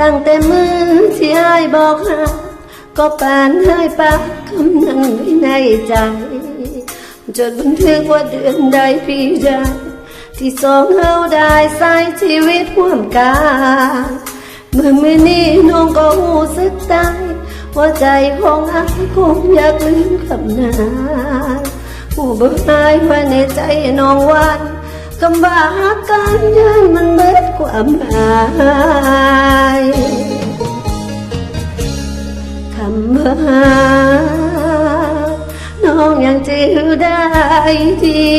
ตั้งแต่มือที่อายบอกหาก็ปานให้ปากคำนั้นไว้ในใจจดบันทึกว่าเดือนใดปีใดที่สองเราได้ใส่ชีวิตร่วมกันเมื่อมือนี้น้องก็หูสึกตายว่าใจของอายคงอยากลืมคำนั้นผู้บ่หายภาในใจน้องวันคำว่าหักกันยังมันเบิดความหมายำว่าหักน้องยังจือได้ดี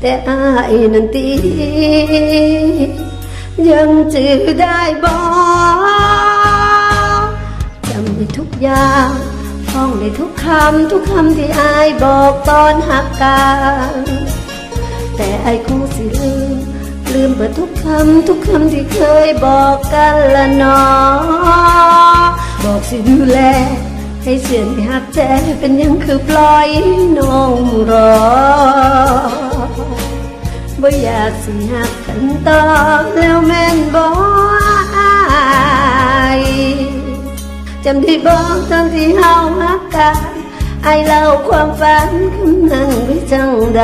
แต่อายนันตียังจือได้บอกจำได้ทุกอย่างท่องได้ทุกคำ ทุกคำที่อายบอกตอนหักกันแต่ไอ้คงสิลืม ลืมเบิดทุกคำ ทุกคำที่เคยบอกกันละนอ บอกสิดูแล ให้เสียนให้หักแท้เป็นยังคือปล่อยน้องรอบ่อยากสิหักกันต่อแล้วแม่นบ่อายจำได้บอกตอนที่เฮาหักกันไอเล่าความฝันคำนั้นไว้จังใด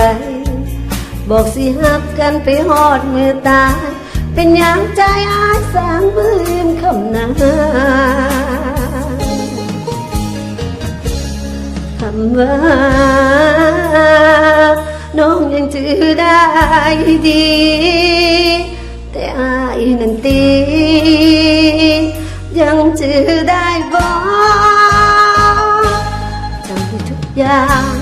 บอกสิหักกันไปหอดมือตาย เป็นอย่างใจอายสางมือลืมคำนั้นคำว่าน้องยังจือได้ดี แต่อายนั้นตียังจือได้บอกจำได้ทุกอย่าง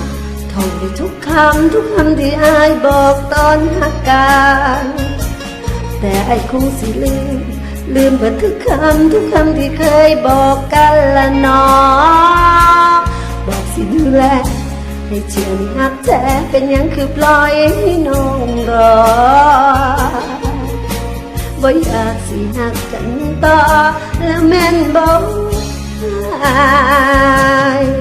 ท่องได้ทุกคำทุกคำที่อายบอกตอนหักกันแต่ไอ้คงสิลืม ลืมเบิดทุกคำทุกคำที่เคยบอกกันละเนอบอกสิดูแลให้เชื่อในหักแท้เป็นหยังคือปล่อยให้น้องรอบ่อยากสิหักกันต่อแล้วแม่นบอกอาย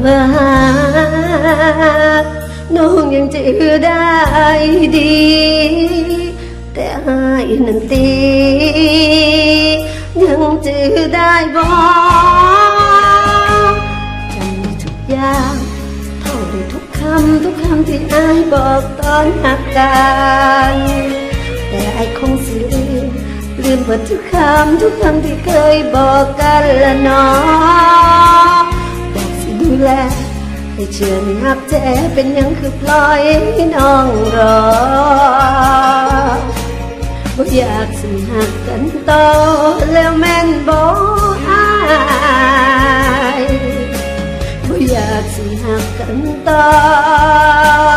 คำว่ากน้องยังจือได้ดี แต่อายนั้นตียังจือได้บอกจำทุกอย่างเท่าได้ทุกคำทุกคำที่อายบอกตอนหักกันแต่ไอายคงสิลืมลืมหมดทุกคำทุกคำที่เคยบอกกันละเนอบอ แลให้เชื่อในหักแท้เป็นยังคือปล่อยน้องรอบ่อยากสิหักกันต่อแล้วแม่นบอกอายบ่อยากสิหักกันต่อ